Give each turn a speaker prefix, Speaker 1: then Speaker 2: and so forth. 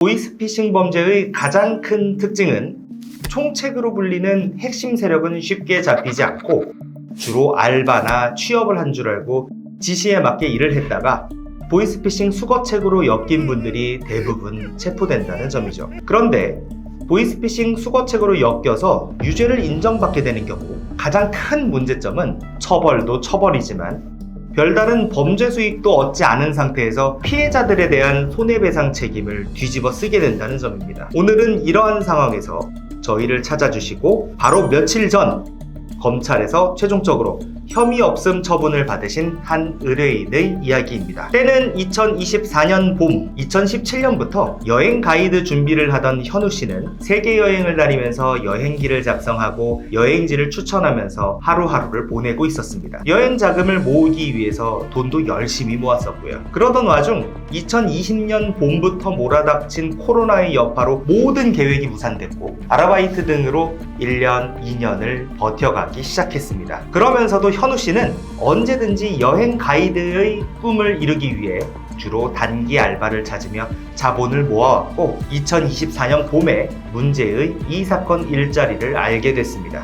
Speaker 1: 보이스피싱 범죄의 가장 큰 특징은 총책으로 불리는 핵심 세력은 쉽게 잡히지 않고 주로 알바나 취업을 한 줄 알고 지시에 맞게 일을 했다가 보이스피싱 수거책으로 엮인 분들이 대부분 체포된다는 점이죠. 그런데 보이스피싱 수거책으로 엮여서 유죄를 인정받게 되는 경우 가장 큰 문제점은 처벌도 처벌이지만 별다른 범죄 수익도 얻지 않은 상태에서 피해자들에 대한 손해배상 책임을 뒤집어 쓰게 된다는 점입니다. 오늘은 이러한 상황에서 저희를 찾아주시고 바로 며칠 전 검찰에서 최종적으로 혐의 없음 처분을 받으신 한 의뢰인의 이야기입니다. 때는 2024년 봄, 2017년부터 여행 가이드 준비를 하던 현우 씨는 세계 여행을 다니면서 여행기를 작성하고 여행지를 추천하면서 하루하루를 보내고 있었습니다. 여행 자금을 모으기 위해서 돈도 열심히 모았었고요. 그러던 와중 2020년 봄부터 몰아닥친 코로나의 여파로 모든 계획이 무산됐고 아르바이트 등으로 1년, 2년을 버텨가기 시작했습니다. 그러면서도 현우 씨는 언제든지 여행 가이드의 꿈을 이루기 위해 주로 단기 알바를 찾으며 자본을 모아왔고 2024년 봄에 문제의 이 사건 일자리를 알게 됐습니다.